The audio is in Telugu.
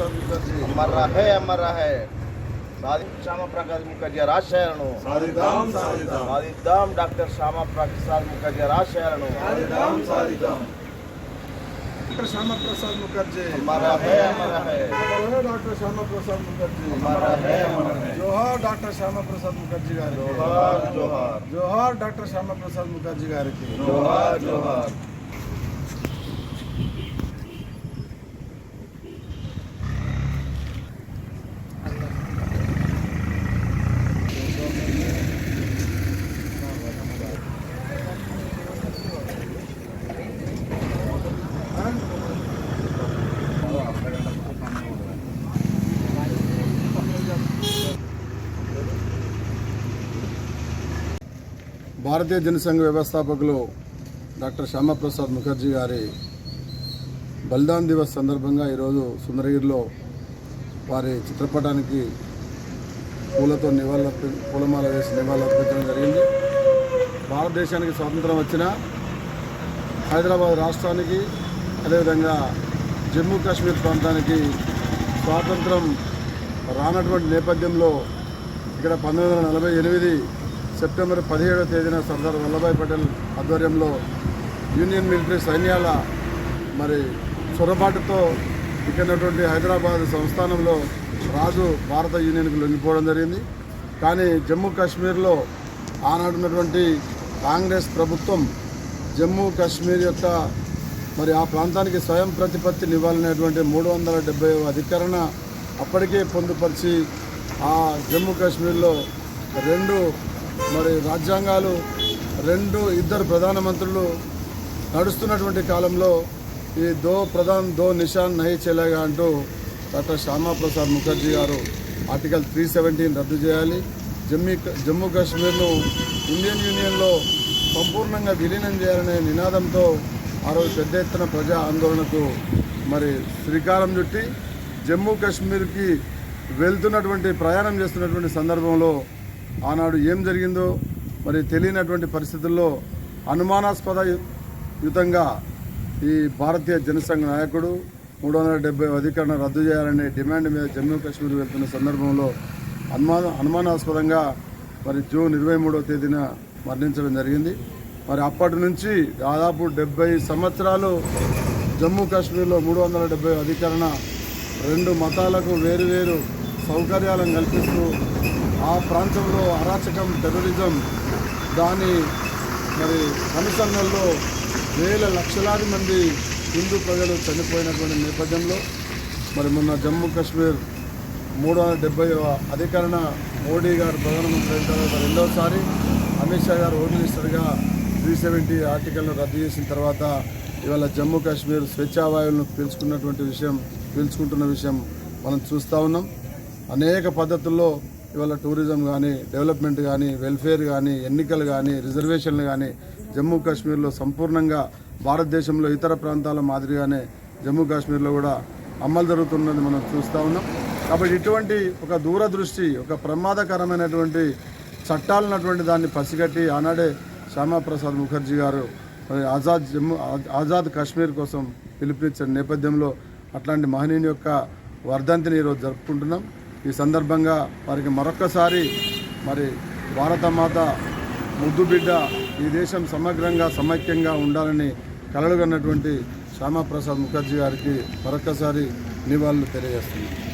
అమర్రా హే అమర్రా హే సాధి శ్యామప్రసాద్ ముఖర్జీ రాశారను సాధిద్దాం డాక్టర్ శ్యామప్రసాద్ ముఖర్జీ రాశారను డాక్టర్ శ్యామప్రసాద్ ముఖర్జీ డాక్టర్ శ్యామప్రసాద్ ముఖర్జీ జోహార్ డాక్టర్ శ్యామప్రసాద్ ముఖర్జీ గారి జోహార్ జోహార్ జోహార్ డాక్టర్ శ్యామప్రసాద్ ముఖర్జీ గారికి జోహార్ జోహార్ భారతీయ జనసంఘ వ్యవస్థాపకులు డాక్టర్ శ్యామప్రసాద్ ముఖర్జీ గారి బలిదాన్ దివస్ సందర్భంగా ఈరోజు సుందరగిరిలో వారి చిత్రపటానికి పూలతో నివాళులర్పి పూలమాల వేసి నివాళులర్పించడం జరిగింది. భారతదేశానికి స్వాతంత్రం వచ్చిన హైదరాబాద్ రాష్ట్రానికి అదేవిధంగా జమ్మూ కాశ్మీర్ ప్రాంతానికి స్వాతంత్రం రానటువంటి నేపథ్యంలో ఇక్కడ పంతొమ్మిది వందల నలభై ఎనిమిది సెప్టెంబర్ పదిహేడవ తేదీన సర్దార్ వల్లభాయ్ పటేల్ ఆధ్వర్యంలో యూనియన్ మిలిటరీ సైన్యాల మరి చొరబాటుతో ఇక్కడటువంటి హైదరాబాద్ సంస్థానంలో రాజు భారత యూనియన్కి లొంగిపోవడం జరిగింది. కానీ జమ్మూ కాశ్మీర్లో ఆనాడున్నటువంటి కాంగ్రెస్ ప్రభుత్వం జమ్మూ కాశ్మీర్ యొక్క మరి ఆ ప్రాంతానికి స్వయం ప్రతిపత్తి నివ్వాలనేటువంటి మూడు వందల డెబ్బై అధికరణ అప్పటికే పొందుపరిచి ఆ జమ్మూ కాశ్మీర్లో రెండు మరి రాజ్యాంగాలు రెండు ఇద్దరు ప్రధానమంత్రులు నడుస్తున్నటువంటి కాలంలో ఈ దో ప్రధాన్ దో నిషాన్ నహి చెలేగా అంటూ డాక్టర్ శ్యామాప్రసాద్ ముఖర్జీ గారు ఆర్టికల్ త్రీ సెవెంటీన్ రద్దు చేయాలి. జమ్మీ జమ్మూ కాశ్మీర్ను ఇండియన్ యూనియన్లో సంపూర్ణంగా విలీనం చేయాలనే నినాదంతో ఆ రోజు పెద్ద ఎత్తున ప్రజా ఆందోళనకు మరి శ్రీకారం చుట్టి జమ్మూ కాశ్మీర్కి వెళ్తున్నటువంటి ప్రయాణం చేస్తున్నటువంటి సందర్భంలో ఆనాడు ఏం జరిగిందో మరి తెలియనటువంటి పరిస్థితుల్లో అనుమానాస్పద యుతంగా ఈ భారతీయ జనసంఘ నాయకుడు మూడు వందల డెబ్బై అధికరణ రద్దు చేయాలనే డిమాండ్ మీద జమ్మూ కాశ్మీర్ వెళ్తున్న సందర్భంలో అనుమాన అనుమానాస్పదంగా మరి జూన్ ఇరవై మూడవ తేదీన మరణించడం జరిగింది. మరి అప్పటి నుంచి దాదాపు డెబ్బై సంవత్సరాలు జమ్మూ కాశ్మీర్లో మూడు వందల డెబ్బై అధికరణ రెండు మతాలకు వేరువేరు సౌకర్యాలను కల్పిస్తూ ఆ ప్రాంతంలో అరాచకం టెర్రరిజం దాని మరి అనుసరణలో వేల లక్షలాది మంది హిందూ ప్రజలు చనిపోయినటువంటి నేపథ్యంలో మరి మొన్న జమ్మూ కాశ్మీర్ మూడు వందల డెబ్బై అధికరణ మోడీ గారు ప్రధానమంత్రి అయిన తర్వాత రెండవసారి అమిత్ షా గారు హోమ్ మినిస్టర్గా త్రీ సెవెంటీ ఆర్టికల్ను రద్దు చేసిన తర్వాత ఇవాళ జమ్మూ కాశ్మీర్ స్వేచ్ఛావాయువులను పీల్చుకున్నటువంటి విషయం పీల్చుకుంటున్న విషయం మనం చూస్తూ ఉన్నాం. అనేక పద్ధతుల్లో ఇవాళ టూరిజం కానీ డెవలప్మెంట్ కానీ వెల్ఫేర్ కానీ ఎన్నికలు కానీ రిజర్వేషన్లు కానీ జమ్మూ కాశ్మీర్లో సంపూర్ణంగా భారతదేశంలో ఇతర ప్రాంతాల మాదిరిగానే జమ్మూ కాశ్మీర్లో కూడా అమలు జరుగుతున్నది మనం చూస్తూ ఉన్నాం. కాబట్టి ఇటువంటి ఒక దూరదృష్టి ఒక ప్రమాదకరమైనటువంటి చట్టాలన్నటువంటి దాన్ని పసిగట్టి ఆనాడే శ్యామాప్రసాద్ ముఖర్జీ గారు మరి ఆజాద్ జమ్మూ ఆజాద్ కాశ్మీర్ కోసం పిలుపునిచ్చిన నేపథ్యంలో అట్లాంటి మహనీయుని యొక్క వర్ధంతిని ఈరోజు జరుపుకుంటున్నాం. ఈ సందర్భంగా వారికి మరొక్కసారి మరి భారతమాత ముద్దు బిడ్డ ఈ దేశం సమగ్రంగా సమైక్యంగా ఉండాలని కలలుగన్నటువంటి శ్యామాప్రసాద్ ముఖర్జీ గారికి మరొక్కసారి నివాళులు తెలియజేస్తున్నాను